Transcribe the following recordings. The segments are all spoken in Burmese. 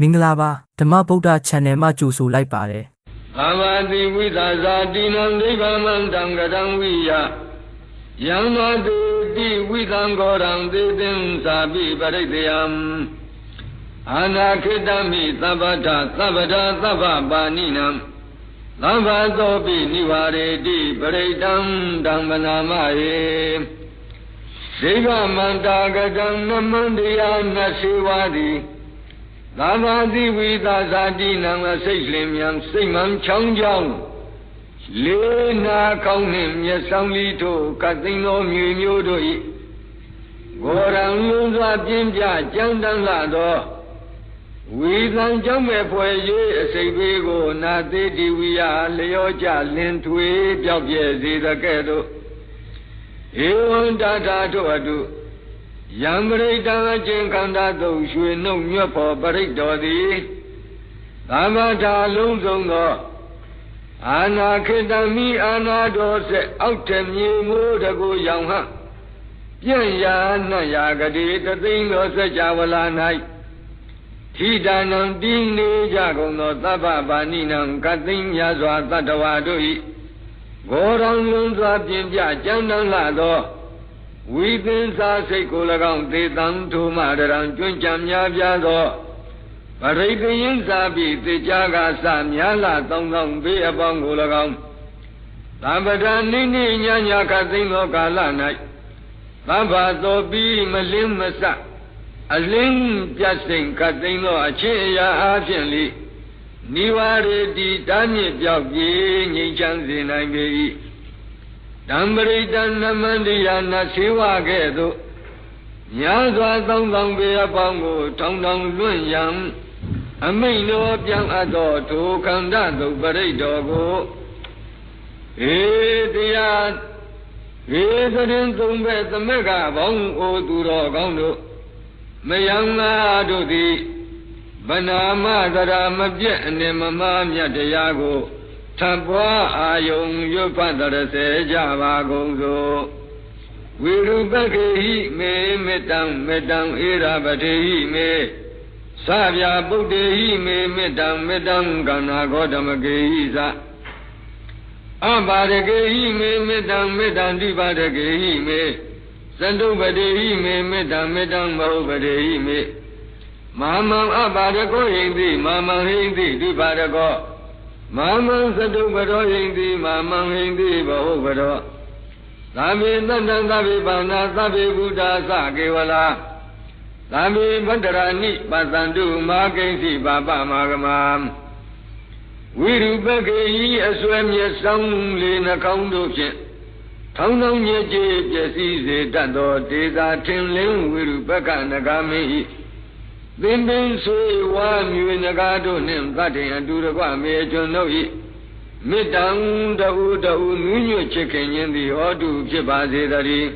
မင်္ဂလာပါဓမ္မဗုဒ္ဓ channel မှာကြိုဆိုလိုက်ပါတယ်ဘာဝတိဝိသဇာတိနံဒိဗ္ဗမံတံကတံဝိယယံမတုတိဝိသံဂောရံသေသင်္သာပိပရိတယံအာနာခိတမိသဗ္ဗတသဗ္ဗတာသဗ္ဗပါဏိနံသဗ္ဗသောပိနိဝရေတိပရိတံဓမ္မနာမယေဒိဗ္ဗမန္တာကတံနမန္တယာနစေဝတိ သာသာတိဝိသဇာတိနံအစိတ်လင်မြန်စိတ်မှန်ချောင်းချောင်းလေးနာကောင်းနှင့်မျက်ဆောင်လီတို့ကသိန်းသောမြေမျိုးတို့၏ဂောရံလုံးစွာပြင်းပြကြမ်းတမ်းလာသောဝိသံကြောင့်မဲ့ဖွယ်၍အစိတ်ပေးကို နာသေးတိဝိယလျောကြလင်ထွေပြောက်ပြဲစေတကဲ့သို့ဧဝံတထာတို့အတု ယံပရိတံအချင်းခန္ဓာသို့ရွှေနှုတ်မြတ်ဖို့ပရိတော်သည်သမထာလုံးစုံသောအာနာခိတမိအာနာတော်ဆက်အောက်ထမြေမိုးတကူရောင်ဟပြန့်ရာနှံ့ရာကတိတသိန်းသောစัจ java လာ၌ထိဒါနံတင်းနေကြကုန်သောသဗ္ဗဗာဏိနံကသိန်းများစွာတတ္တဝါတို့၏ဂောရံလုံးစွာပြင်ပြကြမ်းတမ်းလာသော ဝိသင်္စာစိတ်ကို၎င်းသေတံထိုမရံကျွန့်ကြံများပြားသောပရိသယင်းစာပိသေချာကစများလာတောင်းတောင်းဘေးအပေါင်းကို၎င်းသဗ္ဗဒာနိနိညာညာကသိမ့်သောကာလ၌သဗ္ဗသောပြီးမလင်းမစအလင်းပြတ်စိန်ကသိမ့်သောအချင်းအရာအားဖြင့်လေနိဝရတိတာမြင့်ပြောက်ပြေငြိမ်းချမ်းစေနိုင်ပေ၏ ဓမ္မရိတနမန္တိယာနသေဝကဲ့သို့ညာစွာသောင်းသောင်းပေအပေါင်းကိုထောင်ထောင်လွင့်ရန်အမိန်တော်ပြန်အပ်သောထိုခန္ဓာသုပရိတ်တော်ကိုဧတရားဧသရင်သုံးဘက်သမက်ကဘောင်းအိုသူတော်ကောင်းတို့မယံနာတို့သည်ဗနာမသရာမပြည့်အနေမမမြတ်တရားကို ထပ်ပွားအာယုံရွတ်ဖတ်တရစေကြပါကုန်စို့ဝိရုပခေဟိမေမေတံမေတံဧရာပတိဟိမေသဗျာပုတ္တေဟိမေမေတံမေတံကန္နာဂောဓမကေဟိသအပါရကေဟိမေမေတံမေတံတိပါရကေဟိမေသန္တုပတိဟိမေမေတံမေတံမဟုတ်ပတိဟိမေမာမံအပါရကောဟိတိမာမံဟိတိတိပါရကော မာမံသတုပရောဟိတိမာမံဟိတိဘဟုတ်ပရောသာမေတန္တံသဗ္ဗေပါဏာသဗ္ဗေဘုဒ္ဓသကေဝလာသာမေဗတ္တရာနိပသန္တုမာကိဉ္စီပါပမာဂမဝိရုပကေဤအစွဲမျက်ဆောင်လေနှကောင်းတို့ဖြင့်ထောင်းထောင်းညစ်ကြေးပျက်စီးစေတတ်သောဒေသာထင်လင်းဝိရုပကနဂမင်းဤ သင်ပင်ဆွေဝါမြွေနဂါတို့နှင့်သတ္တေအတူတကွမေကျွန်တို့ဤမေတ္တံတူတူနူးညွတ်ချစ်ခင်ခြင်းသည်ဟောတုဖြစ်ပါစေတည်း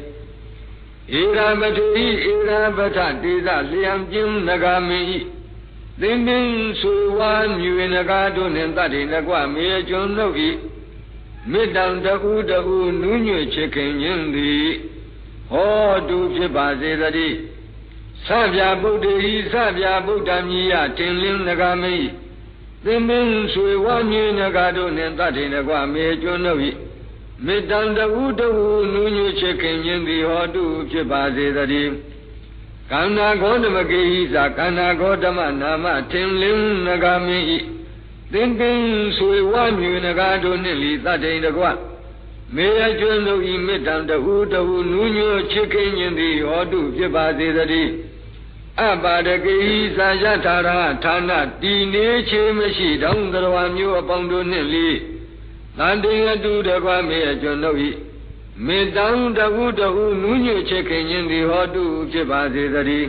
ဧရာပတိဧရာပထတေသလျံပြင်းနဂမင်းဤသင်ပင်ဆွေဝါမြွေနဂါတို့နှင့်တတ္တေတကွမေကျွန်တို့ဤမေတ္တံတူတူနူးညွတ်ချစ်ခင်ခြင်းသည်ဟောတုဖြစ်ပါစေတည်း သဗျာဗုဒ္ဓဤသဗျာဗုဒ္ဓမြည်ရတင်လင်းနဂမင်းဤသင်္မင်းဆွေဝါမြေနဂါတို့နှင့်တတ်တယ်ကွာမေကျွန်းတို့၏မေတ္တံတူတူနူးညွတ်ချစ်ခင်ခြင်းသည်ဟောတုဖြစ်ပါစေတည်းကန္နာဂေါတမကေဟိသာကန္နာဂေါတမနာမထင်လင်းနဂမင်းဤသင်္ကင်းဆွေဝါမြေနဂါတို့နှင့်လီတတ်တယ်တကွာမေယကျွန်းတို့ဤမေတ္တံတူတူနူးညွတ်ချစ်ခင်ခြင်းသည်ဟောတုဖြစ်ပါစေတည်း အပါဒကိသာယထာရဌာနတည်နေချေမရှိတောင်းသရဝမျိုးအပေါင်းတို့နှင့်လေတန်တေအတူတကွမေအကျွန်ုပ်ဤမေတ္တံတဟုတဟုနူးညွတ်ချစ်ခင်ခြင်းသည်ဟောတုဖြစ်ပါစေတည်း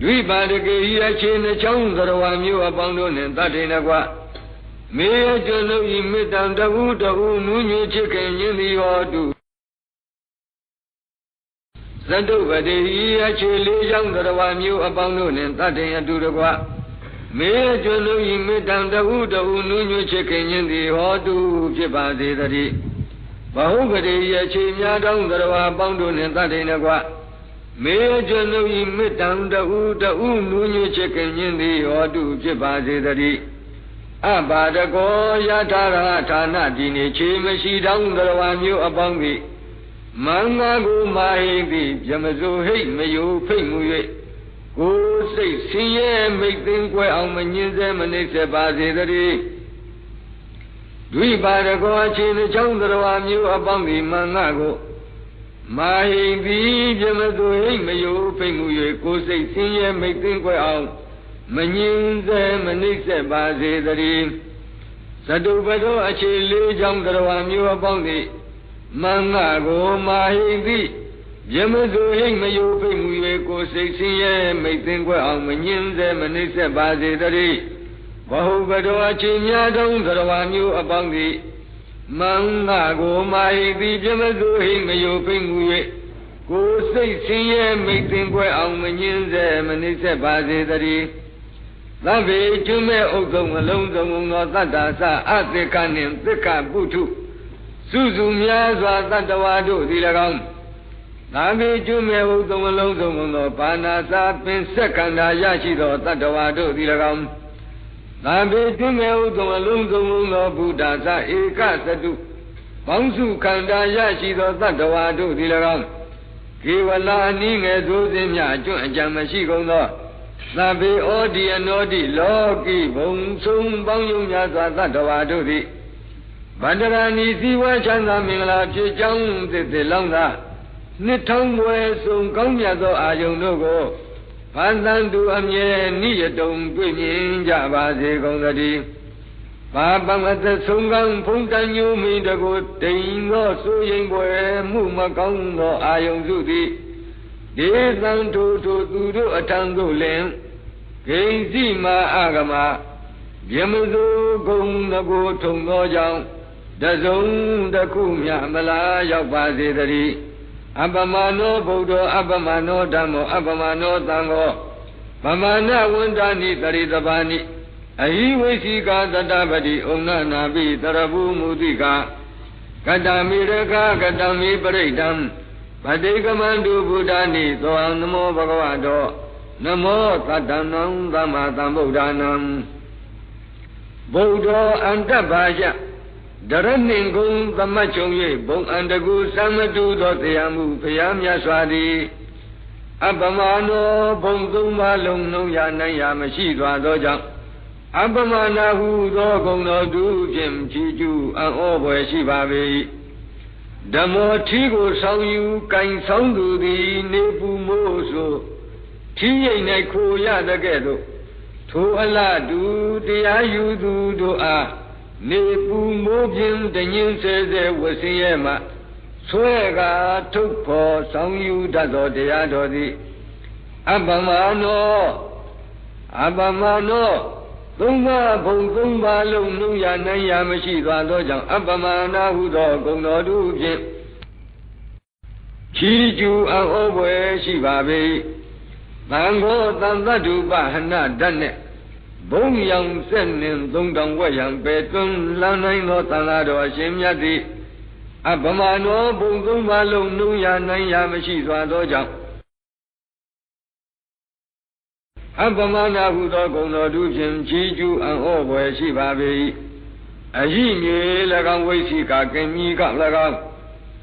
ဒွိပါဒကိအချေနှချောင်းသရဝမျိုးအပေါင်းတို့နှင့်တတ်တယ်ကွမေအကျွန်ုပ်ဤမေတ္တံတဟုတဟုနူးညွတ်ချစ်ခင်ခြင်းသည်ဟောတု သတ္တုပတိအချေလေးချောင်းသရဝမျိုးအပေါင်းတို့နှင့်တတ်တယ်အတူတကွမေကျွလုံးဤမေတ္တံတဟုတဟုနုညွချစ်ခင်ခြင်းသည်ဟောတုဖြစ်ပါစေတည်းဘဟုပတိအချေများတောင်းသရဝပေါင်းတို့နှင့်တတ်တယ်ကွမမေကျွန်းတို့ဤမေတ္တံတူတူနူးညွတ်ချက်ကင်းခြင်းသည်ဟောတုဖြစ်ပါစေတည်းအဘာတကောယထာရဌာနဒီနေခြေမရှိတောင်းသရဝမျိုးအပေါင်းသည် မင်္ဂကိုမာဟိတိပြမစိုးဟိတ်မယိုဖိတ်မှု၍ကိုယ်စိတ်ဆင်းရဲမိတ်သိမ်းကွယ်အောင်မငြင်းစေမနှိမ့်စေပါစေတည်းဒွိပါရကောအချင်းချောင်းသရဝမျိုးအပေါင်းသည်မင်္ဂကိုမာဟိတိပြမစိုးဟိတ်မယိုဖိတ်မှု၍ကိုယ်စိတ်ဆင်းရဲမိတ်သိမ်းကွယ်အောင်မငြင်းစေမနှိမ့်စေပါစေတည်းသတုပတောအခြေလေးချောင်းသရဝမျိုးအပေါင်းသည် မင်္ဂကိုမာဟိတိယမစုဟိတ်မယိုဖိတ်မူ၍ကိုယ်စိတ်ဆင်းရဲမိတ်သိင်ခွဲအောင်မငင်းစေမနှိမ့်ဆက်ပါစေတည်းဘဟုပတောအချင်းများတုံးသရဝမျိုးအပေါင်းသည်မင်္ဂကိုမာဟိတိယမစုဟိတ်မယိုဖိတ်မူ၍ကိုယ်စိတ်ဆင်းရဲမိတ်သိင်ခွဲအောင်မငင်းစေမနှိမ့်ဆက်ပါစေတည်းသဗ္ဗေကျွမဲ့ဥဒ္ဒုံအလုံးစုံသောတတ္တာသအသေကနှင့်သစ္ခပုထု စုစုများစွာတတ္တဝါတို့သည်၎င်းသာမေကျွမေဟုသုံးလုံးစုံသောဘာနာစာပင်စက္ကန္တာရရှိသောတတ္တဝါတို့သည်၎င်းသာမေကျွမေဟုသုံးလုံးစုံသောဘုဒ္ဓသာဧကသတုပေါင်းစုခန္ဓာရရှိသောတတ္တဝါတို့သည်၎င်းကေဝလာနိငယ်သိုးစင်းများအကျွတ်အကြံမရှိကုန်သောသဗ္ဗေဩဒီအနောတိလောကိဘုံဆုံးပေါင်းယုံများစွာတတ္တဝါတို့သည် ဗန္ဒရာဏီစီဝါချမ်းသာမင်္ဂလာဖြစ်ကြောင်းသစ်သစ်လောင်းသာနှစ်ထောင်ပွဲဆုံးကောင်းမြတ်သောအာယုန်တို့ကိုဘာသံသူအမြဲနိယတုံတွေ့မြင်ကြပါစေကုန်သတည်းဘာပမသဆုံးကံဖုန်တန်ညူမိတကိုတိန်သောဆိုရင်ပွဲမှုမကောင်းသောအာယုန်စုသည်ဒေသံထိုထိုသူတို့အထံသို့လင်ဂိဉ္စီမာအာဂမမြမစုဂုံတကိုထုံသောကြောင့် တစုံတစ်ခုမြမလားရောက်ပါစေတည်းအပမနောဗုဒ္ဓအပမနောဓမ္မောအပမနောသံဃောဗမာနဝန္တာနိတရိတပါနိအဟိဝိစီကာတတပတိဩနနာပိတရဘူးမူတိကာကတမိရခကတမိပရိဒံဗတိကမန္တုဗုဒ္ဓနိသောနမောဘဂဝတောနမောသတ္တနံသမ္မာသမ္ဗုဒ္ဓနံဗုဒ္ဓအန္တဘာယ ဒရနှင်ကုံသမတ်ချုံ၍ဘုံအန္တကုသမတုသောတရားမှုဖရာမြတ်စွာသည်အပမနောဘုံသုံးပါးလုံးလုံးရနိုင်ရာမရှိသွားသောကြောင့်အပမနာဟုသောဂုံတော်သူဖြင့်ချီကျူးအံ့ဩဖွယ်ရှိပါ၏ဓမ္မောထီကိုဆောင်ယူကင်ဆောင်သူသည်နေပူမိုးဆိုထီရိတ်၌ခိုရတဲ့ကဲ့သို့ထိုအလတူတရားယူသူတို့အား နေပူမိုးပြင်းတညင်းဆဲဆဲဝဆင်းရဲမှဆွဲကာထုတ်ဖော်ဆောင်ယူတတ်သောတရားတော်သည်အပ္ပမနောအပ္ပမနောသုံးပါးဘုံသုံးပါးလုံးနှုံရနိုင်ရာမရှိသွားသောကြောင့်အပ္ပမနာဟုသောဂုဏ်တော်တို့ဖြင့်ချီးကျူးအံ့ဩဖွယ်ရှိပါပေ၏။သံဃောတန်တ္တုပဟနဓာတ်နဲ့ ဘုံရောင်ဆက်နှင်သုံးတောင်ဝက်ရံပဲတွန်းလန်းနိုင်သောတန်လာတော်အရှင်မြတ်သည်အပမနောဘုံသုံးပါးလုံးနှုံရနိုင်ရာမရှိစွာသောကြောင့်အပမနာဟုသောဂုဏ်တော်သူဖြင့်ချီးကျူးအံ့ဩဖွယ်ရှိပါပေ၏အဟိမြေ၎င်းဝိသိကကင်မီက၎င်း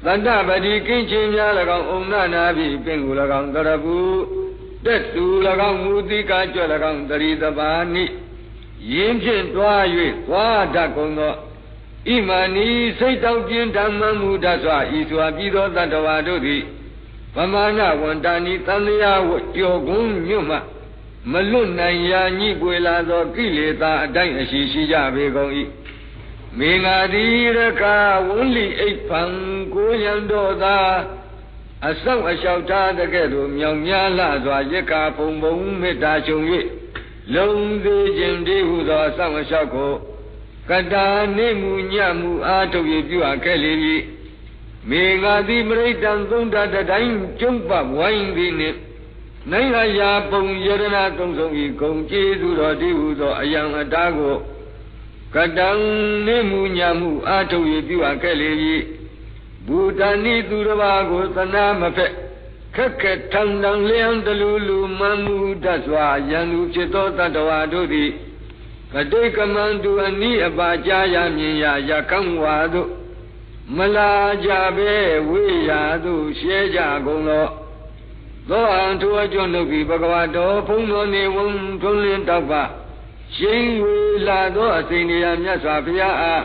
သတ္တပတိကင်းချင်းများ၎င်းအုံနာနာပြီပင်ကို၎င်းတရဘူး တက်သူ၎င်းမူတိကကြွ၎င်းတရိတပါနိယင်းဖြင့်တွား၍သွားတတ်ကုန်သောဣမာနီစိတ်တောက်ပြင်းဓမ္မမူတတ်စွာဤစွာပြီးသောတတ္တဝါတို့သည်ဗမာဏဝန္တာနီတန်လျာဝကြောကုန်းညွတ်မှမလွတ်နိုင်ရာညှိပွေလာသောကိလေသာအတိုင်းအရှိရှိကြပေကုန်၏မေငါတိရကဝန္လိအိတ်ဖံကိုရံတော်သာ အဆောက်အလျှောက်ထားတဲ့ကဲ့သို့မြောင်များလှစွာရက္ခာပုံပုံမေတ္တာရှုံ၍လုံသေးခြင်းတည်းဟုသောအဆောက်အလျှောက်ကိုကတာနေမှုညမှုအားထုတ်၍ပြုအပ်ခဲ့လေပြီမေငါသည်ပရိဒံသုံးတတတိုင်းကျုံ့ပဝိုင်းသည်နှင့်နိုင်ငံရာပုံယရဏသုံးဆုံးဤဂုံကျေးဇူးတော်တည်းဟုသောအယံအတားကိုကတံနေမှုညမှုအားထုတ်၍ပြုအပ်ခဲ့လေပြီ ဘူတန်ဤသူတစ်ပါးကိုသနာမဖက်ခက်ခက်ထန်ထန်လျံတလူလူမမှုတတ်စွာယံသူဖြစ်သောတတ္တဝါတို့သည်ကတိကမန္တုအနိအပါကြာရမြင်ရရကံဝါတို့မလာကြပဲဝေးရာသို့ရှဲကြကုန်လောသောအံထိုအကျွန်းတို့သည်ဘဂဝါတော်ဘုန်းတော်နေဝံထွန်းလင်းတောက်ပါရှိန်ဝေလာသောအစဉ်နေရာမြတ်စွာဘုရားအား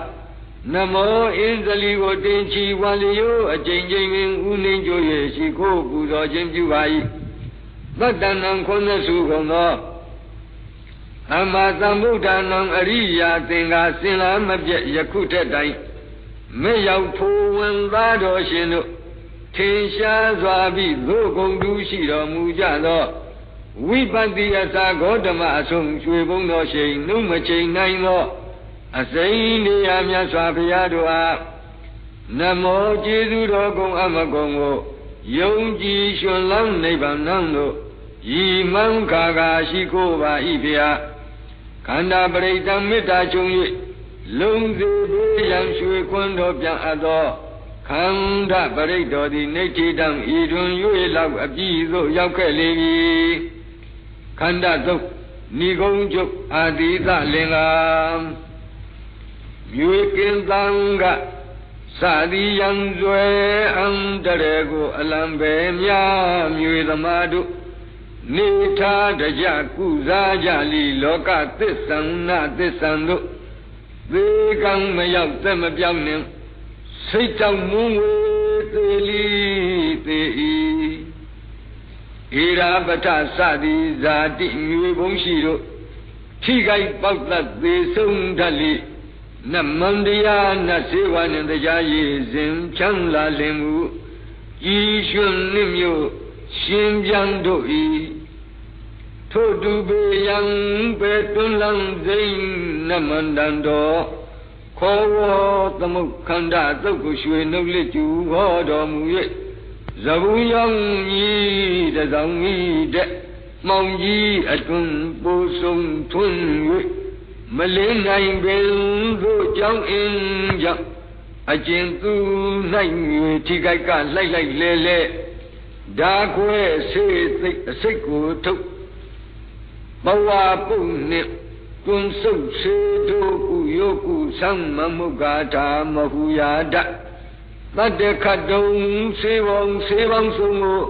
နမောအင်းဇလီကိုတင်ချီဝါလျိုအကျဉ်းချင်းပင်ဥနှင်းကြွ၍ရှိခိုးပူဇော်ခြင်းပြုပါ၏သတ္တနံခုနှစ်စုကုန်သောအမသမ္ဗုဒ္ဓနံအရိယာသင်္ကာစင်လာမပြည့်ယခုထက်တိုင်မေရောက်ဖိုးဝင်သားတော်ရှင်တို့ထင်ရှားစွာပြီးသို့ကုန်တူးရှိတော်မူကြသောဝိပတ္တိအစာဂေါတမအဆုံးရွှေဘုံတော်ရှိန်နှုတ်မချိန်နိုင်သော အစိမ့်နေရမြတ်စွာဘုရားတို့အားနမောကျေးဇူးတော်ကုံအမကုံကိုယုံကြည်ရှင်လန်းနိဗ္ဗာန်တို့ဤမှန်ခါခါရှိခိုးပါ၏ဖျားခန္ဓာပရိတံမေတ္တာချုံ၍လုံစေဘေးရန်ရွှေခွန်းတော်ပြန်အပ်သောခန္ဓာပရိတ်တော်သည်နေတိတံဤတွင်၍လောက်အပြည့်သို့ရောက်ခဲ့လေပြီခန္ဓာသုတ်ဏိကုံကျုပ်အာတိသလင်္ကာ မြွေကင်းသံကစသည်ယံဇွဲအံတရေကိုအလံပဲမြမြွေသမားတို့နေထားတကြကုစားကြလီလောကသစ္ဆံနာသစ္ဆံတို့သေကံမရောက်သက်မပြောင်းနှင့်စိတ်တောင်မွန်းဝေသေးလီသေးဤဣရာပထစသည်ဇာတိမြေဘုံရှိတို့ထိခိုက်ပေါက်သက်သေးဆုံးတတ်လိ နမန္တရားနစေဝနှင့်တရားရည်စဉ်ချမ်းလာလင်မူဤရွှင်နှင့်မြို့ရှင်ပြန်တို့ဤထို့တူပေယံပေတွန်းလန်းစိမ့်နမန္တန်တော်ခောဝသမုခန္ဓာသုတ်ကိုရွှေနှုတ်လက်ကျူဟောတော်မူ၍ဇဗုံရောင်ကြီးတစောင်းကြီးတဲ့မောင်ကြီးအတွန်းပူဆုံးထွန်း၍ မလင်းနိုင်ပင်သို့ကြောင်းအင်းကြောင့်အကျဉ်သူနိုင်၍ထိခိုက်ကလှိုက်လိုက်လဲလဲဓာခွဲဆေးသိအစိတ်ကိုထုတ်ဘဝပုံနှင့်တွန်ဆုပ်စေတို့ကုယောကုသံမမုဂါထာမဟုယာဒတတ္တခတ်တုံစေဝံစေဝံဆုံးကို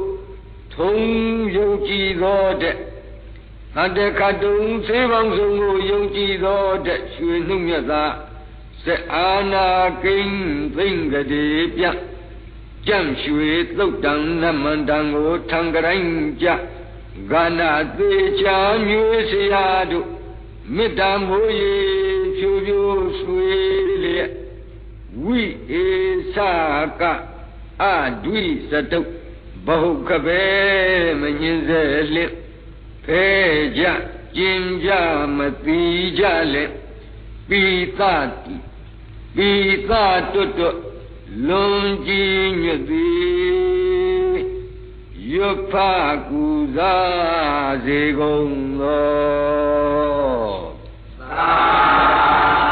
ထုံယုံကြည်သောတဲ့ တတ္တခတ်တုံစေဝံဆုံးကိုယုံကြည်သောတဲ့ရွှေနှုတ်မြတ်သာစေအာနာကိန်းသိင်္ဂတိပြကြံ့ရွှေသုတ်တံနမန္တံကိုထံကရိုင်းကြဂာနာသေးချာမျိုးစရာတို့မေတ္တာမိုးရေဖြူဖြူဆွေလျက်ဝိဧသကအဒွိစတုဘဟုကပဲမညင်းစေလျက် ဖဲကြကျင်ကြမတိကြလျက်ပိသတိပိသတွတ်တွတ်လွန်ကြည်ညွတ်သည်ရွတ်ဖကူစားစေကုန်သောသာ